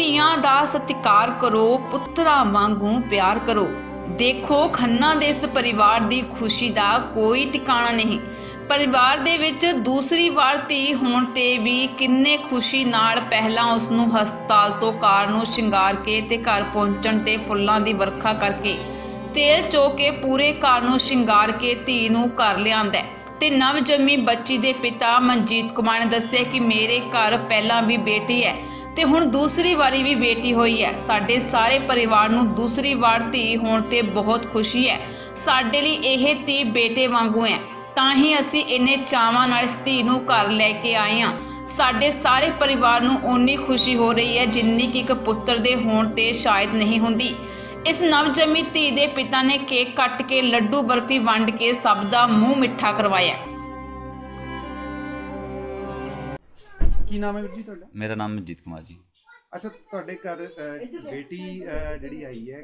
ਧੀਆਂ ਦਾ ਸਤਿਕਾਰ ਕਰੋ, ਪੁੱਤਰਾਂ ਵਾਂਗੂ ਪਿਆਰ ਕਰੋ। ਦੇਖੋ, ਖੰਨਾ ਦੇ ਇਸ ਪਰਿਵਾਰ ਦੀ ਖੁਸ਼ੀ ਦਾ ਕੋਈ ਟਿਕਾਣਾ ਨਹੀਂ। ਪਰਿਵਾਰ ਦੇ ਵਿੱਚ ਦੂਸਰੀ ਵਾਰ ਧੀ ਹੋਣ ਤੇ ਵੀ ਕਿੰਨੇ ਖੁਸ਼ੀ ਨਾਲ ਪਹਿਲਾਂ ਉਸ ਨੂੰ ਹਸਪਤਾਲ ਤੋਂ ਕਾਰ ਨੂੰ ਸ਼ਿੰਗਾਰ ਕੇ ਤੇ ਘਰ ਪਹੁੰਚਣ ਤੇ ਫੁੱਲਾਂ ਦੀ ਵਰਖਾ ਕਰਕੇ ਤੇਲ ਚੋ ਕੇ ਪੂਰੇ ਘਰ ਨੂੰ ਸ਼ਿੰਗਾਰ ਕੇ ਧੀ ਨੂੰ ਘਰ ਲਿਆਂਦਾ ਤੇ ਨਵ ਜੰਮੀ ਬੱਚੀ ਦੇ ਪਿਤਾ ਮਨਜੀਤ ਕੁਮਾਰ ਨੇ ਦੱਸਿਆ ਕਿ ਮੇਰੇ ਘਰ ਪਹਿਲਾਂ ਵੀ ਬੇਟੀ ਹੈ। ਤੇ ਹੁਣ ਦੂਸਰੀ ਵਾਰੀ ਵੀ ਬੇਟੀ ਹੋਈ ਹੈ। ਸਾਡੇ ਸਾਰੇ ਪਰਿਵਾਰ ਨੂੰ ਦੂਸਰੀ ਵਾਰ ਧੀ ਹੋਣ ਤੇ ਬਹੁਤ ਖੁਸ਼ੀ ਹੈ। ਸਾਡੇ ਲਈ ਇਹ ਧੀ ਬੇਟੇ ਵਾਂਗੂ ਹੈ। ਤਾਂ ਹੀ ਅਸੀਂ ਇੰਨੇ ਚਾਵਾਂ ਨਾਲ ਇਸ ਧੀ ਨੂੰ ਘਰ ਲੈ ਕੇ ਆਏ ਹਾਂ। ਸਾਡੇ ਸਾਰੇ ਪਰਿਵਾਰ ਨੂੰ ਓਨੀ ਖੁਸ਼ੀ ਹੋ ਰਹੀ ਹੈ ਜਿੰਨੀ ਕਿ ਇੱਕ ਪੁੱਤਰ ਦੇ ਹੋਣ ਤੇ ਸ਼ਾਇਦ ਨਹੀਂ ਹੁੰਦੀ। ਇਸ ਨਵਜੰਮੀ ਧੀ ਦੇ ਪਿਤਾ ਨੇ ਕੇਕ ਕੱਟ ਕੇ ਲੱਡੂ ਬਰਫੀ ਵੰਡ ਕੇ ਸਭ ਦਾ ਮੂੰਹ ਮਿੱਠਾ ਕਰਵਾਇਆ। ਕੀ ਨਾਮ ਹੈ ਵੀਰ ਜੀ ਤੁਹਾਡਾ? ਮੇਰਾ ਨਾਮ ਮਨਜੀਤ ਕੁਮਾਰ ਜੀ। ਅੱਛਾ ਤੁਹਾਡੇ ਘਰ ਬੇਟੀ ਜਿਹੜੀ ਆਈ ਹੈ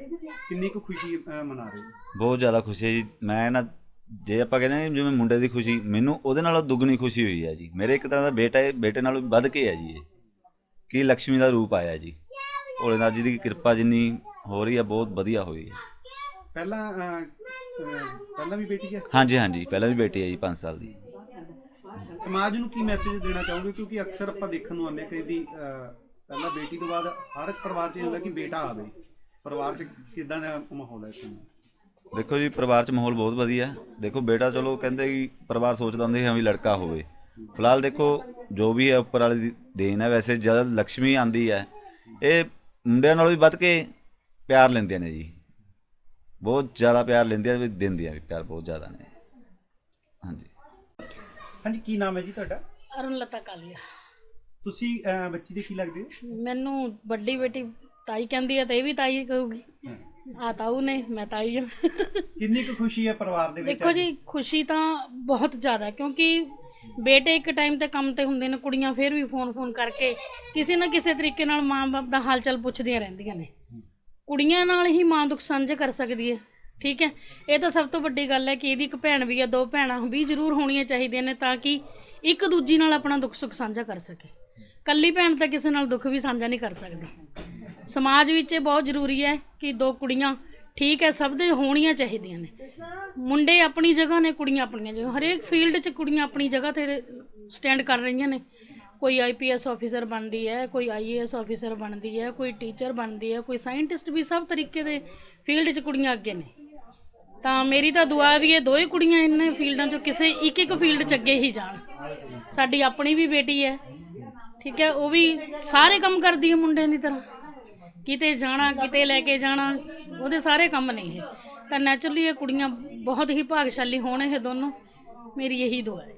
ਕਿੰਨੀ ਕੁ ਖੁਸ਼ੀ ਮਨਾ ਰਹੇ ਹੋ? ਬਹੁਤ ਜ਼ਿਆਦਾ ਖੁਸ਼ੀ ਹੈ ਜੀ। ਮੈਂ ਨਾ ਜੇ ਆਪਾਂ ਕਹਿੰਦੇ ਹਾਂ ਜਿਵੇਂ ਮੁੰਡੇ ਦੀ ਖੁਸ਼ੀ ਮੈਨੂੰ ਉਹਦੇ ਨਾਲੋਂ ਦੁੱਗਣੀ ਖੁਸ਼ੀ ਹੋਈ ਹੈ ਜੀ। ਮੇਰੇ ਇੱਕ ਤਰ੍ਹਾਂ ਦਾ ਬੇਟਾ ਹੈ ਬੇਟੇ ਨਾਲੋਂ ਵੱਧ ਕੇ ਹੈ ਜੀ ਇਹ। ਕੀ ਲక్ష్ਮੀ ਦਾ ਰੂਪ ਆਇਆ ਜੀ। ਭੋਲੇਨਾਥ ਜੀ ਦੀ ਕਿਰਪਾ ਜਿੰਨੀ ਹੋ ਰਹੀ ਹੈ ਬਹੁਤ ਵਧੀਆ ਹੋਈ ਹੈ। ਪਹਿਲਾਂ ਪਹਿਲਾਂ ਵੀ ਬੇਟੀ ਹੈ? ਹਾਂਜੀ ਹਾਂਜੀ। ਪਹਿਲਾਂ ਵੀ ਬੇਟੀ ਹੈ ਜੀ 5 ਸਾਲ ਦੀ। ਸਮਾਜ ਨੂੰ ਕੀ ਮੈਸੇਜ ਦੇਣਾ ਚਾਹੋਗੇ? ਕਿਉਂਕਿ ਅਕਸਰ ਆਪਾਂ ਦੇਖਣ ਨੂੰ ਆਉਂਦੇ ਕਈ ਦੀ ਪਹਿਲਾਂ ਬੇਟੀ ਤੋਂ ਬਾਅਦ ਹਰ ਇੱਕ ਪਰਿਵਾਰ 'ਚ ਇਹ ਹੁੰਦਾ ਕਿ ਬੇਟਾ ਆਵੇ। ਪਰਿਵਾਰ 'ਚ ਕਿਦਾਂ ਦਾ ਮਾਹੌਲ ਹੈ ਇਸ ਸਮੇਂ? ਦੇਖੋ ਜੀ, ਪਰਿਵਾਰ 'ਚ ਮਾਹੌਲ ਬਹੁਤ ਵਧੀਆ ਦੇਖੋ, ਬੇਟਾ ਚਲੋ ਕਹਿੰਦੇ ਕਿ ਪਰਿਵਾਰ ਸੋਚਦਾ ਹੁੰਦਾ ਹਾਂ ਵੀ ਲੜਕਾ ਹੋਵੇ। ਫਿਲਹਾਲ ਦੇਖੋ, ਜੋ ਵੀ ਹੈ ਉੱਪਰ ਵਾਲੀ ਦੀ ਦੇਣ ਹੈ, ਵੈਸੇ ਜਦ ਲక్ష్ਮੀ ਆਂਦੀ ਹੈ। ਇਹ ਮੁੰਡਿਆਂ ਨਾਲੋਂ ਵੀ ਵੱਧ ਕੇ ਪਿਆਰ ਲੈਂਦੇ ਨੇ ਜੀ। ਬਹੁਤ ਜ਼ਿਆਦਾ ਪਿਆਰ ਲੈਂਦੇ ਆ, ਵੀ ਦਿੰਦੀਆਂ ਵੀ ਪਿਆਰ ਬਹੁਤ ਜ਼ਿਆਦਾ ਨੇ। ਹਾਂਜੀ। ਹਾਂਜੀ ਕੀ ਨਾਮ ਹੈ ਜੀ ਤੁਹਾਡਾ? ਅਰੁਣ ਲਤਾ ਕਾਲੀਆ। ਤੁਸੀਂ ਅਹ, ਬੱਚੀ ਦੇ ਕੀ ਲੱਗਦੇ ਹੋ? ਮੈਨੂੰ ਵੱਡੀ ਬੇਟੀ ਤਾਈ ਕਹਿੰਦੀ ਹੈ ਤੇ ਇਹ ਵੀ ਤਾਈ ਕਹੂਗੀ। ਆ ਤਾਊ ਨੇ ਮੈਂ ਤਾਈ ਹਾਂ। ਕਿੰਨੀ ਕੁ ਖੁਸ਼ੀ ਹੈ ਪਰਿਵਾਰ ਦੇ ਵਿੱਚ ਦੇਖੋ ਜੀ ਖੁਸ਼ੀ ਤਾਂ ਬਹੁਤ ਜ਼ਿਆਦਾ ਕਿਉਂਕਿ ਬੇਟੇ ਇੱਕ ਟਾਈਮ ਤੇ ਕੰਮ ਤੇ ਹੁੰਦੇ ਨੇ ਕੁੜੀਆਂ ਫਿਰ ਵੀ ਫੋਨ ਫੋਨ ਕਰਕੇ ਕਿਸੇ ਨਾ ਕਿਸੇ ਤਰੀਕੇ ਨਾਲ ਮਾਂ-ਬਾਪ ਦਾ ਹਾਲ ਚਾਲ ਪੁੱਛਦੀਆਂ ਰਹਿੰਦੀਆਂ ਨੇ। ਕੁੜੀਆਂ ਨਾਲ ਹੀ ਮਾਂ ਦੁੱਖ ਸਾਂਝੇ ਕਰ ਸਕਦੀ ਹੈ। ਠੀਕ ਹੈ? ਇਹ ਤਾਂ ਸਭ ਤੋਂ ਵੱਡੀ ਗੱਲ ਹੈ ਕਿ ਇਹਦੀ ਇੱਕ ਭੈਣ ਵੀ ਹੈ ਦੋ ਭੈਣਾਂ ਵੀ ਜ਼ਰੂਰ ਹੋਣੀਆਂ ਚਾਹੀਦੀਆਂ ਨੇ ਤਾਂ ਕਿ ਇੱਕ ਦੂਜੀ ਨਾਲ ਆਪਣਾ ਦੁੱਖ ਸੁੱਖ ਸਾਂਝਾ ਕਰ ਸਕੇ। ਕੱਲੀ ਭੈਣ ਤਾਂ ਕਿਸੇ ਨਾਲ ਦੁੱਖ ਵੀ ਸਾਂਝਾ ਨਹੀਂ ਕਰ ਸਕਦੀ। ਸਮਾਜ ਵਿੱਚ ਇਹ ਬਹੁਤ ਜ਼ਰੂਰੀ ਹੈ ਕਿ ਦੋ ਕੁੜੀਆਂ ਠੀਕ ਹੈ, ਸਭ ਦੇ ਹੋਣੀਆਂ ਚਾਹੀਦੀਆਂ ਨੇ। ਮੁੰਡੇ ਆਪਣੀ ਜਗ੍ਹਾ ਨੇ, ਕੁੜੀਆਂ ਆਪਣੀਆਂ ਜਗ੍ਹਾ। ਹਰੇਕ ਫੀਲਡ 'ਚ ਕੁੜੀਆਂ ਆਪਣੀ ਜਗ੍ਹਾ ਤੇ ਸਟੈਂਡ ਕਰ ਰਹੀਆਂ ਨੇ। ਕੋਈ ਆਈਪੀਐਸ ਆਫੀਸਰ ਬਣਦੀ ਹੈ, ਕੋਈ ਆਈਏਐਸ ਆਫੀਸਰ ਬਣਦੀ ਹੈ, ਕੋਈ ਟੀਚਰ ਬਣਦੀ ਹੈ, ਕੋਈ ਸਾਇੰਟਿਸਟ ਵੀ ਸਭ ਤਰੀਕੇ ਦੇ ਫੀਲਡ 'ਚ ਕੁੜੀਆਂ ਅੱਗੇ ਨੇ। ਤਾਂ ਮੇਰੀ ਤਾਂ ਦੁਆ ਵੀ ਇਹ ਦੋਵੇਂ ਕੁੜੀਆਂ ਇਹਨਾਂ ਫੀਲਡਾਂ 'ਚੋਂ ਕਿਸੇ ਇੱਕ ਇੱਕ ਫੀਲਡ 'ਚ ਅੱਗੇ ਹੀ ਜਾਣ। ਸਾਡੀ ਆਪਣੀ ਵੀ ਬੇਟੀ ਹੈ, ਠੀਕ ਹੈ, ਉਹ ਵੀ ਸਾਰੇ ਕੰਮ ਕਰਦੀ ਹੈ ਮੁੰਡਿਆਂ ਦੀ ਤਰ੍ਹਾਂ। ਕਿਤੇ ਜਾਣਾ, ਕਿਤੇ ਲੈ ਕੇ ਜਾਣਾ, ਉਹਦੇ ਸਾਰੇ ਕੰਮ ਨੇ ਇਹ। ਤਾਂ ਨੈਚੁਰਲੀ ਇਹ ਕੁੜੀਆਂ ਬਹੁਤ ਹੀ ਭਾਗਸ਼ਾਲੀ ਹੋਣ ਇਹ ਦੋਨੋਂ। ਮੇਰੀ ਇਹੀ ਦੁਆ ਹੈ।